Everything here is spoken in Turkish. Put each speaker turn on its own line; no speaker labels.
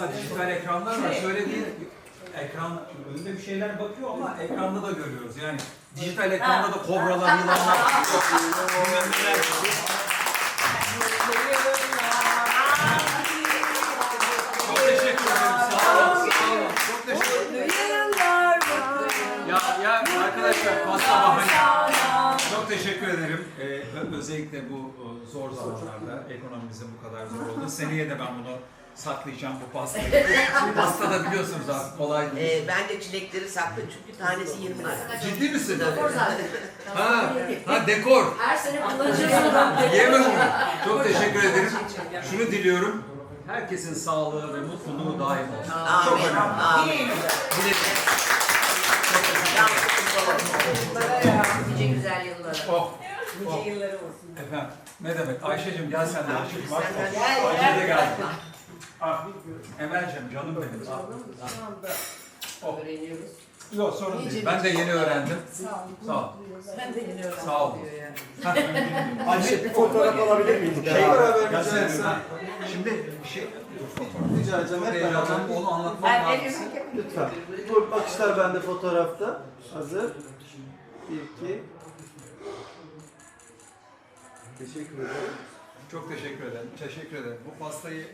aslında dijital ekranlar var. Şey- şöyle değil, ekran önünde bir şeyler bakıyor ama ekranda da görüyoruz. Yani dijital ekranda da kobralar, yılanlar, bilmem neler. Çok teşekkür ederim. Sağ olun. Sağ olun. Çok teşekkür ederim. Ya, ya arkadaşlar pasta bahane. Çok teşekkür ederim. Ee, özellikle bu zor zamanlarda ekonomimizin bu kadar zor oldu. Seneye de ben bunu saklayacağım bu pastayı. Pasta da biliyorsunuz artık kolay değil.
Ee, ben de çilekleri saklı çünkü tanesi 20 lira.
Ciddi misin?
Dekor zaten.
Ha, ha dekor.
Her sene kullanacağız.
Yemem onu. Çok teşekkür ederim. Şunu diliyorum. Herkesin sağlığı ve mutluluğu daim olsun. Çok
Amin.
önemli.
Amin.
Nice güzel yıllara.
Oh,
Nice yılları olsun.
efendim. Ne demek? Ayşe'cim gel sen de.
Gel,
Ayşe de gel. Ah, Emel'cim canım benim. Ah,
Şu anda
Oh.
öğreniyoruz.
Yok sorun değil. Ben de yeni öğrendim. Sağ ol.
Ben de yeni öğrendim.
Sağ ol.
diyor yani.
Ayşe bir fotoğraf alabilir miyiz?
Şey beraber. Ha, Şimdi bir şey
Rica edeceğim hep
heyecanlandım.
beraber.
Onu anlatmam
Ben
lazım.
Lütfen. Bu bakışlar bende fotoğrafta. Hazır. Bir, iki. Teşekkür ederim.
Çok teşekkür ederim. Teşekkür ederim. Bu pastayı